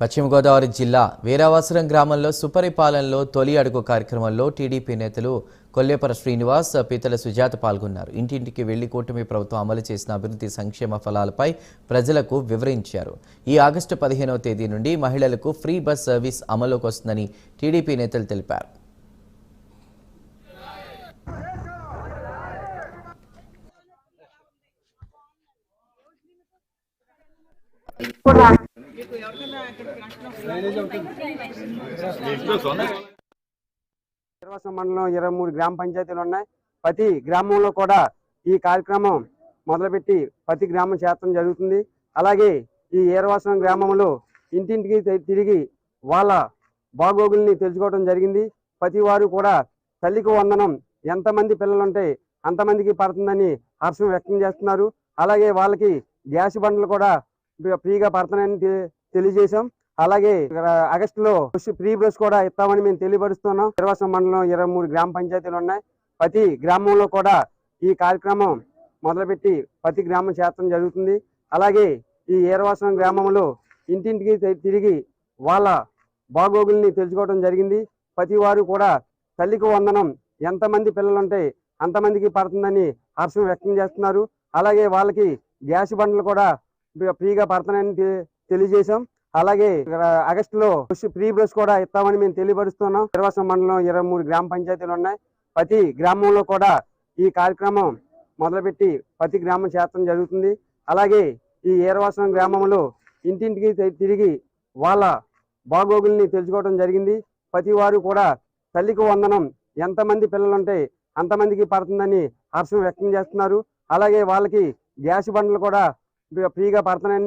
పశ్చిమ గోదావరి జిల్లా వీరావాసరం గ్రామంలో సుపరిపాలనలో తొలి అడుగు కార్యక్రమంలో టీడీపీ నేతలు కొల్లేపర శ్రీనివాస్ పీతల సుజాత పాల్గొన్నారు. ఇంటింటికి వెళ్ళి కూటమి ప్రభుత్వం అమలు చేసిన అభివృద్ధి సంక్షేమ ఫలాలపై ప్రజలకు వివరించారు. ఈ ఆగస్టు పదిహేనవ తేదీ నుండి మహిళలకు ఫ్రీ బస్ సర్వీస్ అమలుకి వస్తుందని టీడీపీ నేతలు తెలిపారు. నిర్వాసం మండలం ఇరవై మూడు గ్రామ పంచాయతీలు ఉన్నాయి. ప్రతి గ్రామంలో కూడా ఈ కార్యక్రమం మొదలుపెట్టి ప్రతి గ్రామం చేర్చడం జరుగుతుంది. అలాగే ఈ ఏరవాసం గ్రామంలో ఇంటింటికి తి- తిరిగి వాళ్ళ బాగోగుల్ని తెలుసుకోవడం జరిగింది. ప్రతి వారు కూడా తల్లికి వందనం ఎంతమంది పిల్లలుంటే అంతమందికి పడుతుందని హర్షం వ్యక్తం చేస్తున్నారు. అలాగే వాళ్ళకి గ్యాస్ బండ్లు కూడా ఫ్రీగా పడుతున్నాయని తెలియజేశాం. అలాగే ఇక్కడ ఆగస్టులో ఫ్రీ బ్రష్ కూడా ఇస్తామని మేము తెలియపరుస్తున్నాం. నిర్వాసం మండలం ఇరవై మూడు గ్రామ పంచాయతీలు ఉన్నాయి. ప్రతి గ్రామంలో కూడా ఈ కార్యక్రమం మొదలుపెట్టి ప్రతి గ్రామం చేర్చడం జరుగుతుంది. అలాగే ఈ ఏరవాసం గ్రామంలో ఇంటింటికి తి- తిరిగి వాళ్ళ బాగోగుల్ని తెలుసుకోవడం జరిగింది. ప్రతి వారు కూడా తల్లికి వందనం. ఎంతమంది పిల్లలుంటే అంతమందికి పడుతుందని హర్షం వ్యక్తం చేస్తున్నారు. అలాగే వాళ్ళకి గ్యాస్ బండ్లు కూడా ఫ్రీగా పడుతున్నాయని తెలియజేశాం. అలాగే ఇక్కడ ఆగస్టులో ఫ్రీ బ్రష్ కూడా ఇస్తామని మేము తెలియపరుస్తున్నాం. నిర్వాసం మండలం ఇరవై మూడు గ్రామ పంచాయతీలు ఉన్నాయి. ప్రతి గ్రామంలో కూడా ఈ కార్యక్రమం మొదలుపెట్టి ప్రతి గ్రామం చేర్చడం జరుగుతుంది. అలాగే ఈ ఏరవాసం గ్రామంలో ఇంటింటికి తి- తిరిగి వాళ్ళ బాగోగుల్ని తెలుసుకోవడం జరిగింది. ప్రతి వారు కూడా తల్లికి వందనం. ఎంతమంది పిల్లలుంటే అంతమందికి పడుతుందని హర్షం వ్యక్తం చేస్తున్నారు. అలాగే వాళ్ళకి గ్యాస్ బండ్లు కూడా ఫ్రీగా పడుతున్నాయని